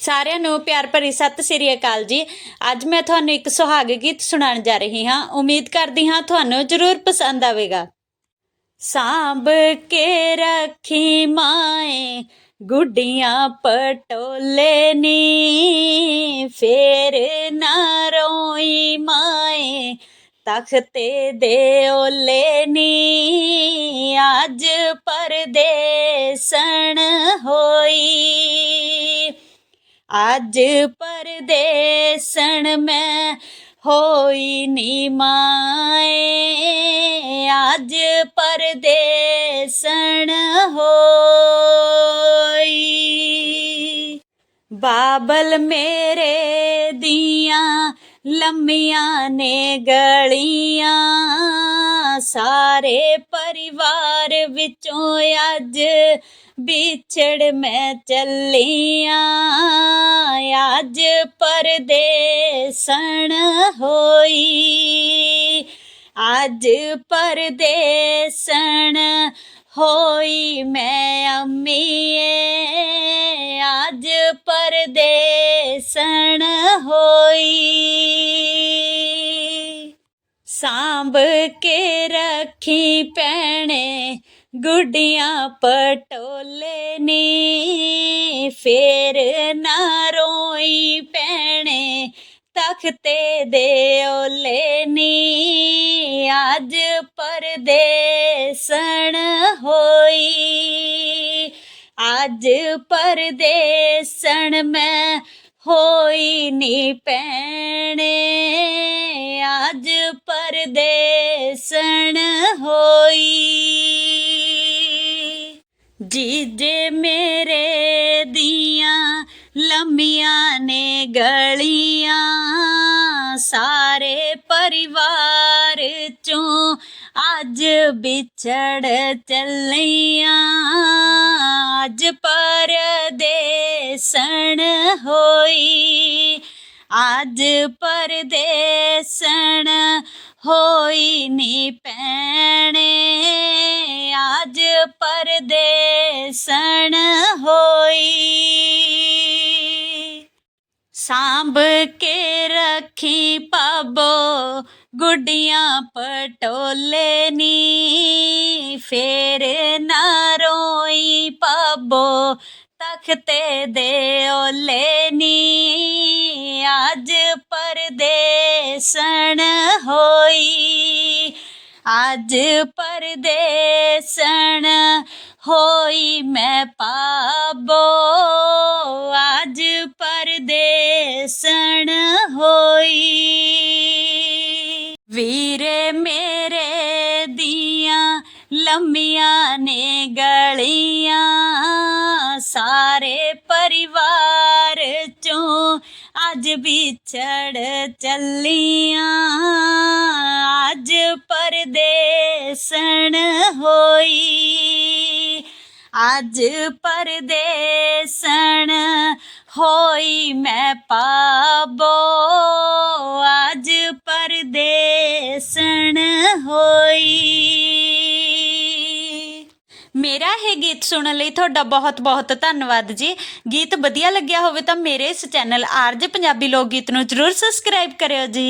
ਸਾਰਿਆਂ ਨੂੰ ਪਿਆਰ ਭਰੀ ਸਤਿ ਸ੍ਰੀ ਅਕਾਲ ਜੀ। ਅੱਜ ਮੈਂ ਤੁਹਾਨੂੰ ਇੱਕ ਸੁਹਾਗ ਗੀਤ ਸੁਣਾਉਣ ਜਾ ਰਹੀ ਹਾਂ। ਉਮੀਦ ਕਰਦੀ ਹਾਂ ਤੁਹਾਨੂੰ ਜ਼ਰੂਰ ਪਸੰਦ ਆਵੇਗਾ। ਸਾਂਭ ਕੇ ਰੱਖੀ ਮਾਏ, ਗੁੱਡੀਆਂ ਪਟੋਲੇ ਨੀ, ਫੇਰ ਨਾ ਰੋਈ ਮਾਏ, ਤਖਤੇ ਦੇ ਓਲੇ ਨੀ। ਅੱਜ ਪਰਦੇਸਣ ਹੋਈ। ਅੱਜ ਪਰਦੇਸਣ ਮੈਂ ਹੋਈ ਨੀ ਮਾਏ। ਅੱਜ ਪਰਦੇਸਣ ਹੋਈ। ਬਾਬਲ ਮੇਰੇ ਦੀਆਂ ਲੰਮੀਆਂ ਨੇ ਗਲੀਆਂ। ਸਾਰੇ ਪਰਿਵਾਰ ਵਿੱਚੋਂ ਅੱਜ ਵਿਛੜ ਮੈਂ ਚੱਲੀਆਂ ਅੱਜ ਪਰਦੇਸਣ ਹੋਈ। ਅੱਜ ਪਰਦੇਸਣ ਹੋਈ ਮੈਂ ਅੰਮੀਏ। ਅੱਜ ਪਰਦੇਸਣ ਹੋਈ। ਸਾਂਭ ਕੇ ਰੱਖੀ ਪੈਣੇ ਗੁੱਡੀਆਂ ਪਟੋਲੇ ਨੀ। ਫੇਰ ਨਾ ਰੋਈ ਪੈਣੇ ਤਖਤੇ ਦੇ ਓਲੇ ਨੀ। ਅੱਜ ਪਰਦੇਸਣ ਹੋਈ। ਅੱਜ ਪਰਦੇਸਣ ਮੈਂ ਹੋਈ ਨੀ ਪੈਣੇ ਅੱਜ ਪਰਦੇਸਣ ਹੋਈ। ਜੀਜੇ ਮੇਰੇ ਦੀਆਂ ਲੰਮੀਆਂ ਨੇ ਗਲੀਆਂ, ਸਾਰੇ ਪਰਿਵਾਰ ਚੋਂ ਅੱਜ ਵਿਛੜ ਚੱਲੀਆਂ। ਅੱਜ ਪਰਦੇਸਣ ਹੋਈ। ਅੱਜ ਪਰਦੇਸਣ ਹੋਈ ਨੀ ਪੈਣੇ। ਅੱਜ ਪਰਦੇਸਣ ਹੋਈ। ਸਾਂਭ ਕੇ ਰੱਖੀ ਪਾਬੋ ਗੁੱਡੀਆਂ ਪਟੋਲੇ ਨੀ। ਫੇਰ ਨਾ ਰੋਈ ਪਾਬੋ ਤਖਤੇ ਦੇ ਓਲੇ ਨੀ। ਅੱਜ ਪਰਦੇਸਣ ਹੋਈ। ਅੱਜ ਪਰਦੇਸਣ ਹੋਈ ਮੈਂ ਪਾਬੋ। ਅੱਜ ਪਰਦੇਸਣ ਹੋਈ। ਵੀਰੇ ਮੇਰੇ ਦੀਆਂ ਲੰਮੀਆਂ ਨੇ ਗਲੀਆਂ, ਸਾਰੇ ਪਰਿਵਾਰ ਅੱਜ ਵਿਛੜ ਚੱਲੀਆਂ। ਅੱਜ ਪਰਦੇਸਣ ਹੋਈ। ਅੱਜ ਪਰਦੇਸਣ ਹੋਈ ਮੈਂ ਪਾਬੋ ਅੱਜ ਪਰਦੇਸਣ ਹੋਈ। ਮੇਰਾ ਇਹ ਗੀਤ ਸੁਣਨ ਲਈ ਤੁਹਾਡਾ ਬਹੁਤ ਬਹੁਤ ਧੰਨਵਾਦ ਜੀ। ਗੀਤ ਵਧੀਆ ਲੱਗਿਆ ਹੋਵੇ ਤਾਂ ਮੇਰੇ ਇਸ ਚੈਨਲ ਆਰਜ ਪੰਜਾਬੀ ਲੋਕ ਗੀਤ ਨੂੰ ਜਰੂਰ ਸਬਸਕ੍ਰਾਈਬ ਕਰਿਓ ਜੀ।